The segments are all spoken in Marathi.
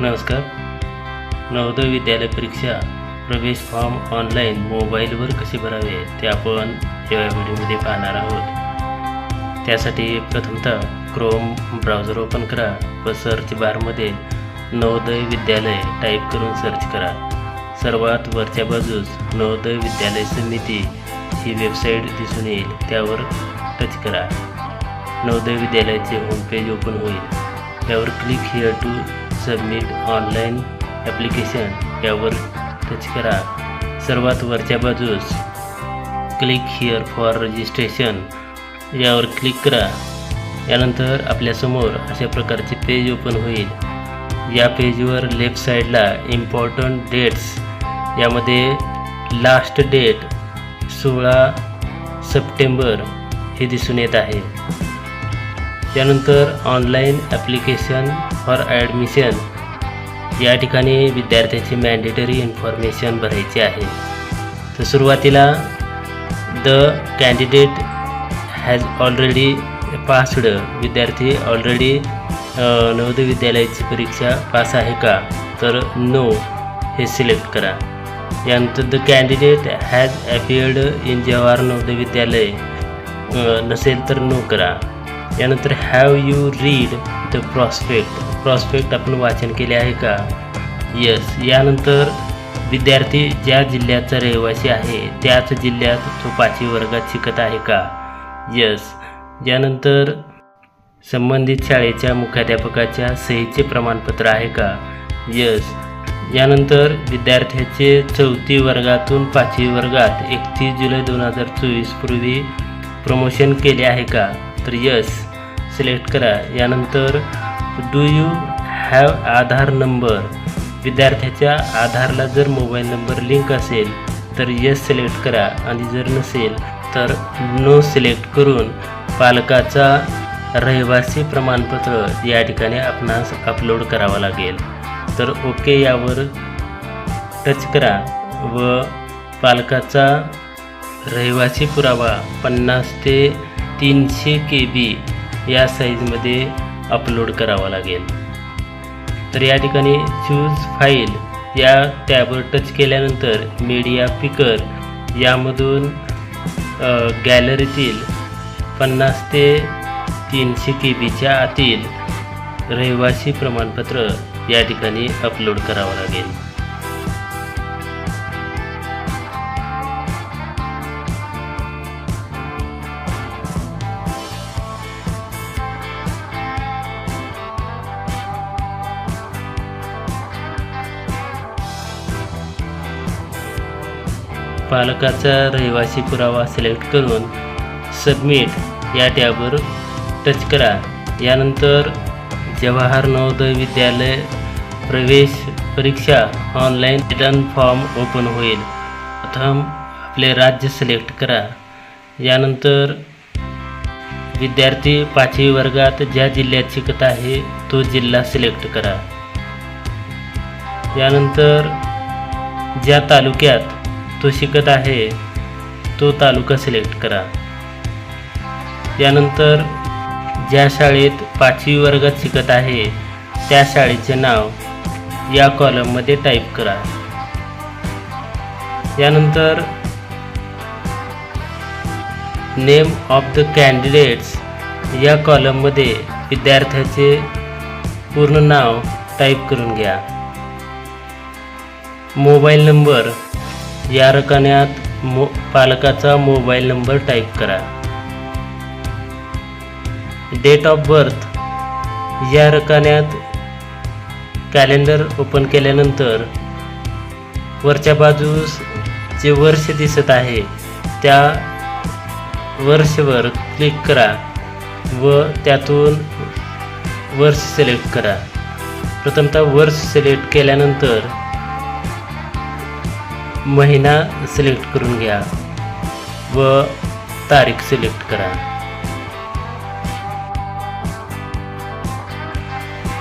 नमस्कार. नवोदय विद्यालय परीक्षा प्रवेश फॉर्म ऑनलाईन मोबाईलवर कसे भरावे ते आपण या व्हिडिओमध्ये पाहणार आहोत. त्यासाठी प्रथमतः क्रोम ब्राउझर ओपन करा व सर्च बारमध्ये नवोदय विद्यालय टाईप करून सर्च करा. सर्वात वरच्या बाजूस नवोदय विद्यालय समिती ही वेबसाईट दिसून येईल त्यावर टच करा. नवोदय विद्यालयाचे होमपेज ओपन होईल. त्यावर click here to submit online application यावर टच करा. सर्वात वरच्या बाजूस क्लिक हिअर फॉर रजिस्ट्रेशन यावर क्लिक करा. यानंतर आपल्यासमोर अशा प्रकारचे पेज ओपन होईल. या पेजवर लेफ्ट साईडला इम्पॉर्टंट डेट्स यामध्ये लास्ट डेट सोळा सप्टेंबर हे दिसून येत आहे. त्यानंतर ऑनलाईन ॲप्लिकेशन फॉर ॲडमिशन या ठिकाणी विद्यार्थ्याची मॅन्डेटरी इन्फॉर्मेशन भरायची आहे. तर सुरुवातीला the candidate has already passed विद्यार्थी ऑलरेडी नवोदय विद्यालयाची परीक्षा पास आहे का? तर नो हे सिलेक्ट करा. यानंतर the candidate has appeared in Jawahar Navodaya Vidyalaya. नसेल तर नो करा. यानंतर have you read the prospectus prospectus आपण वाचन केले आहे का? यस यानंतर विद्यार्थी ज्या जिल्ह्याचा रहिवासी आहे त्याच जिल्ह्यात तो पाचवी वर्गात शिकत आहे का? यस यानंतर संबंधित शाळेच्या मुख्याध्यापकाच्या सहीचे प्रमाणपत्र आहे का? यस यानंतर विद्यार्थ्याचे चौथी वर्गातून पाचवी वर्गात एकतीस जुलै दोन हजार चोवीसपूर्वी प्रमोशन केले आहे का? तर यस सिलेक्ट करा. यानंतर do you have Aadhaar number विद्यार्थ्याच्या आधारला जर मोबाईल नंबर लिंक असेल तर यस सिलेक्ट करा. आणि जर नसेल तर नो सिलेक्ट करून पालकाचा रहिवासी प्रमाणपत्र या ठिकाणी आपणास अपलोड करावं लागेल. तर ओके यावर टच करा व पालकाचा रहिवासी पुरावा पन्नास ते तीनशे के बी या साईजमध्ये अपलोड करावा लागेल. तर या ठिकाणी चूज फाईल या टॅबवर टच केल्यानंतर मीडिया पिकर यामधून गॅलरीतील पन्नास ते तीनशे के बीच्या आतील रहिवासी प्रमाणपत्र या ठिकाणी अपलोड करावं लागेल. पालकाचा रहिवासी पुरावा सिलेक्ट करून सबमिट या टॅबवर टच करा. यानंतर जवाहर नवोदय विद्यालय प्रवेश परीक्षा ऑनलाईन रिटर्न फॉर्म ओपन होईल. प्रथम आपले राज्य सिलेक्ट करा. यानंतर विद्यार्थी पाचवी वर्गात ज्या जिल्ह्यात शिकत आहे तो जिल्हा सिलेक्ट करा. यानंतर ज्या तालुक्यात तो शिकत आहे तो तालुका सिलेक्ट करा. यानंतर ज्या शाळेत पाचवी वर्गात शिकत आहे त्या शाळेचे नाव या कॉलममध्ये टाईप करा. यानंतर नेम ऑफ द कॅन्डिडेट्स या कॉलममध्ये विद्यार्थ्याचे पूर्ण नाव टाईप करून घ्या. मोबाईल नंबर या रकान्यात मो पालकाचा मोबाईल नंबर टाईप करा. डेट ऑफ बर्थ या रकान्यात कॅलेंडर ओपन केल्यानंतर वरच्या बाजूस जे वर्ष दिसत आहे त्या वर्षवर क्लिक करा व त्यातून वर्ष सिलेक्ट करा. प्रथमतः वर्ष सिलेक्ट केल्यानंतर महिना सिलेक्ट करून घ्या व तारीख सिलेक्ट करा.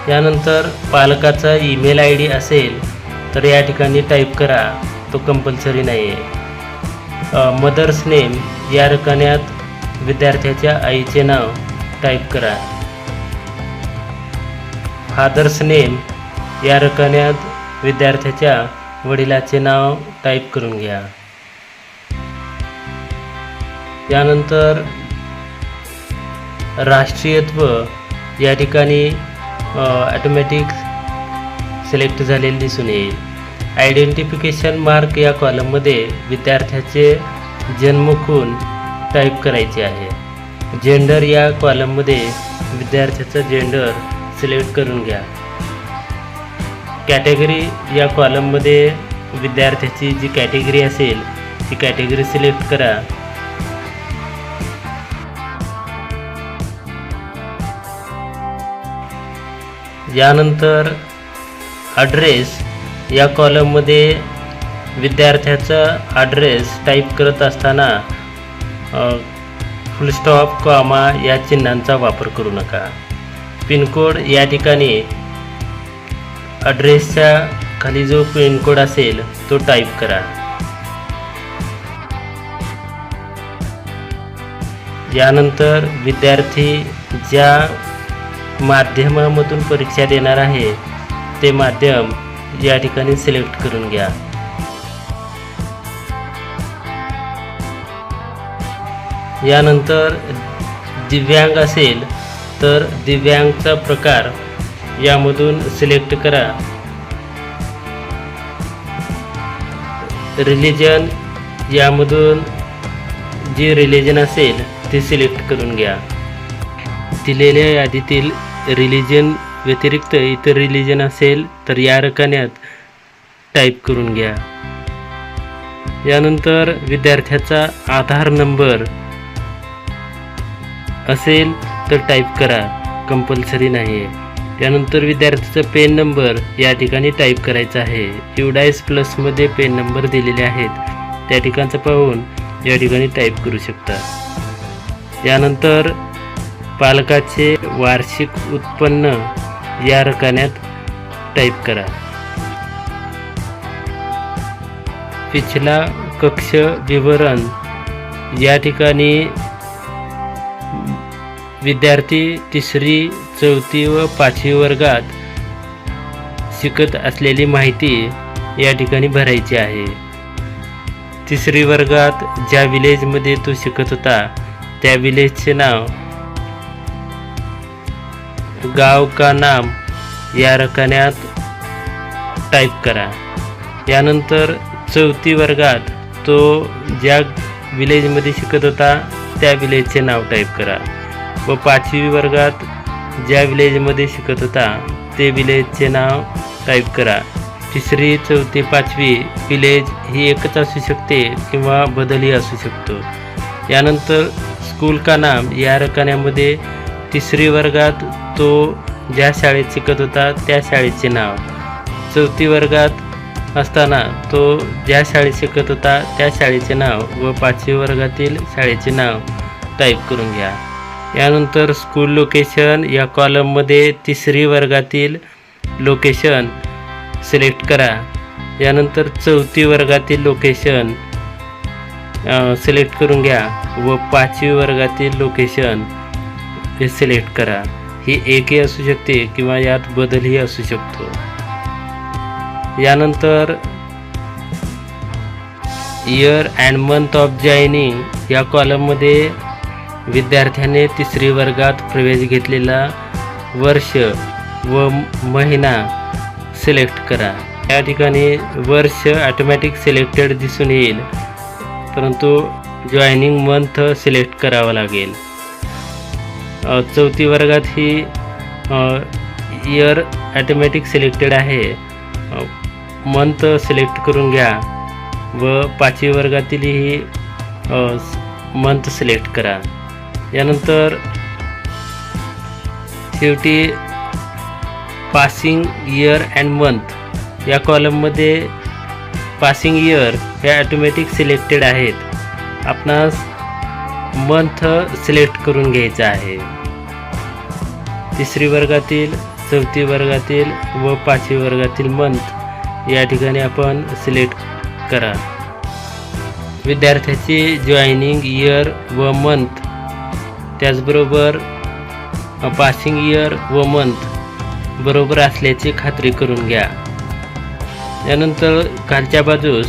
त्यानंतर पालकाचा ईमेल आय डी असेल तर या ठिकाणी टाईप करा तो कंपल्सरी नाही आहे मदर्स नेम या रकान्यात विद्यार्थ्याच्या आईचे नाव टाईप करा. फादर्स नेम या रकान्यात विद्यार्थ्याच्या वडिलाचे नाव टाईप करून घ्या. त्यानंतर राष्ट्रीयत्व या ठिकाणी ॲटोमॅटिक सिलेक्ट झालेले दिसून येईल. आयडेंटिफिकेशन मार्क या कॉलममध्ये विद्यार्थ्याचे जन्मखून टाईप करायचे आहे. जेंडर या कॉलममध्ये विद्यार्थ्याचं जेंडर सिलेक्ट करून घ्या. कॅटेगरी या कॉलममध्ये विद्यार्थ्याची जी कॅटेगरी असेल ती कॅटेगरी सिलेक्ट करा. यानंतर ॲड्रेस या कॉलममध्ये विद्यार्थ्याचा ॲड्रेस टाईप करत असताना फुलस्टॉप कॉमा या चिन्हांचा वापर करू नका. पिनकोड या ठिकाणी अड्रेसच्या खाली जो पिनकोड असेल तो टाईप करा. यानंतर विद्यार्थी ज्या माध्यमामधून परीक्षा देणार आहे ते माध्यम या ठिकाणी सिलेक्ट करून घ्या. यानंतर दिव्यांग असेल तर दिव्यांगचा प्रकार यामधून सिलेक्ट करा. रिलिजन यामधून जे रिलिजन असेल ते सिलेक्ट करून घ्या. दिलेल्या यादीतील रिलिजन व्यतिरिक्त इतर रिलिजन असेल तर या रकान्यात टाईप करून घ्या. यानंतर विद्यार्थ्याचा आधार नंबर असेल तर टाईप करा. कंपल्सरी नाही आहे त्यानंतर विद्यार्थ्याचा पेन नंबर या ठिकाणी टाईप करायचा आहे. युडायस प्लसमध्ये पेन नंबर दिलेले आहेत. त्या ठिकाणचं पाहून या ठिकाणी टाईप करू शकता. यानंतर पालकाचे वार्षिक उत्पन्न या रकान्यात टाईप करा. पिछला कक्ष विवरण. या ठिकाणी विद्यार्थी तिसरी चौथी व पाचवी वर्गात शिकत असलेली माहिती या ठिकाणी भरायची आहे. तिसरी वर्गात ज्या विलेजमध्ये तो शिकत होता त्या विलेजचे नाव गाव का नाम या रकान्यात टाईप करा. यानंतर चौथी वर्गात तो ज्या विलेजमध्ये शिकत होता त्या विलेजचे नाव टाईप करा. व पाचवी वर्गात ज्या विलेजमध्ये शिकत होता ते विलेजचे नाव टाईप करा. तिसरी चौथी पाचवी विलेज ही एकच असू शकते किंवा बदलही असू शकतो. यानंतर स्कूल का नाम या रकान्यामध्ये तिसरी वर्गात तो ज्या शाळेत शिकत होता त्या शाळेचे नाव. चौथी वर्गात असताना तो ज्या शाळेत शिकत होता त्या शाळेचे नाव व पाचवी वर्गातील शाळेचे नाव टाईप करून घ्या. यानंतर स्कूल लोकेशन या कॉलममध्ये तिसरी वर्गातील लोकेशन सिलेक्ट करा. यानंतर चौथी वर्गातील लोकेशन सिलेक्ट करून घ्या व पाचवी वर्गातील लोकेशन हे सिलेक्ट करा. ही एकही असू शकते किंवा यात बदलही असू शकतो. यानंतर year and month of joining या कॉलममध्ये विद्यार्थ्याने तिसरी वर्गात प्रवेश घेतलेला वर्ष व महिना सिलेक्ट करा. या ठिकाणी वर्ष ॲटोमॅटिक सिलेक्टेड दिसून येईल. परंतु जॉईनिंग मंथ सिलेक्ट करावं लागेल. चौथी वर्गात ही इयर ॲटोमॅटिक सिलेक्टेड आहे. मंथ सिलेक्ट करून घ्या व पाचवी वर्गातील ही मंथ सिलेक्ट करा. यानंतर शेवटी पासिंग इयर अँड मंथ या कॉलममध्ये पासिंग इयर हे ॲटोमॅटिक सिलेक्टेड आहेत. आपणास मंथ सिलेक्ट करून घ्यायचा आहे. तिसरी वर्गातील चौथी वर्गातील व पाचवी वर्गातील मंथ या ठिकाणी आपण सिलेक्ट करा. विद्यार्थ्याची जॉईनिंग इयर व मंथ त्याचबरोबर पासिंग इयर व मंथ बरोबर असल्याची खात्री करून घ्या. त्यानंतर खालच्या बाजूस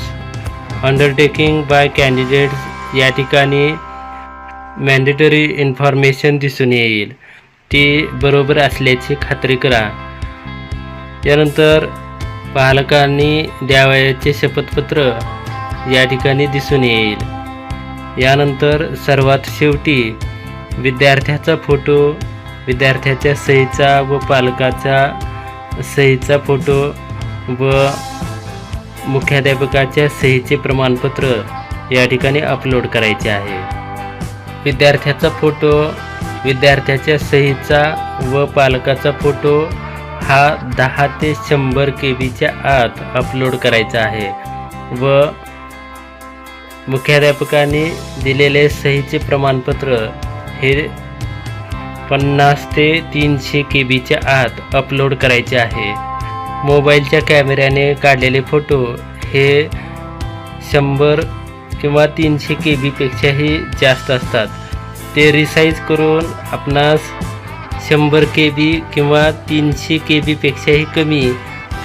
अंडरटेकिंग बाय कॅन्डिडेट्स या ठिकाणी मॅन्डेटरी इन्फॉर्मेशन दिसून येईल. ती बरोबर असल्याची खात्री करा. त्यानंतर पालकांनी द्यावयाचे शपथपत्र या ठिकाणी दिसून येईल. यानंतर सर्वात शेवटी विद्यार्थ्याचा फोटो विद्यार्थ्याच्या सहीचा व पालकाचा सहीचा फोटो व मुख्याध्यापकाच्या सहीचे प्रमाणपत्र या ठिकाणी अपलोड करायचे आहे. विद्यार्थ्याचा फोटो विद्यार्थ्याच्या सहीचा व पालकाचा फोटो हा दहा ते शंभर के बीच्या आत अपलोड करायचा आहे व मुख्याध्यापकाने दिलेले सहीचे प्रमाणपत्र हे पन्नास ते तीनशे के बीच्या आत अपलोड करायचे आहे. मोबाईलच्या कॅमेऱ्याने काढलेले फोटो हे शंभर किंवा तीनशे के बीपेक्षाही जास्त असतात. ते रिसाईज करून आपणास शंभर के बी किंवा तीनशे के बीपेक्षाही कमी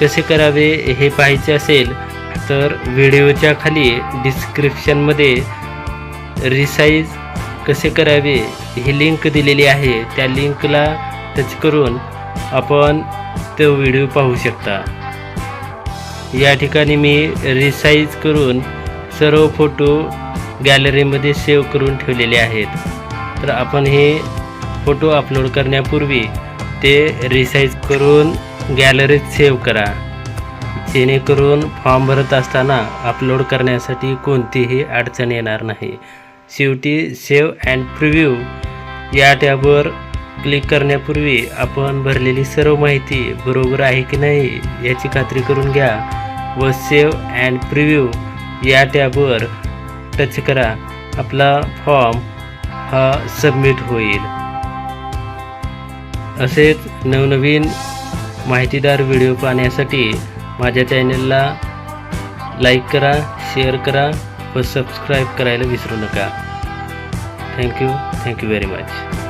कसे करावे हे पाहायचे असेल तर व्हिडिओच्या खाली डिस्क्रिप्शनमध्ये रिसाईज कसे करावे ही लिंक दिलेली आहे. त्या लिंकला टच करून आपण तो व्हिडिओ पाहू शकता. या ठिकाणी मी रिसाईज करून सर्व फोटो गॅलरीमध्ये सेव्ह करून ठेवलेले आहेत. तर आपण हे फोटो अपलोड करण्यापूर्वी ते रिसाईज करून गॅलरीत सेव्ह करा. जेणेकरून फॉर्म भरत असताना अपलोड करण्यासाठी कोणतीही अडचण येणार नाही. शेवटी सेव्ह अँड प्रिव्ह्यू या टॅबवर क्लिक करण्यापूर्वी आपण भरलेली सर्व माहिती बरोबर आहे की नाही याची खात्री करून घ्या व सेव्ह अँड प्रिव्ह्यू या टॅबवर टच करा. आपला फॉर्म हा सबमिट होईल. असेच नवनवीन माहितीदार व्हिडिओ पाहण्यासाठी माझ्या चॅनलला लाईक करा शेअर करा. व सबस्क्राईब करायला विसरू नका. Thank you thank you very much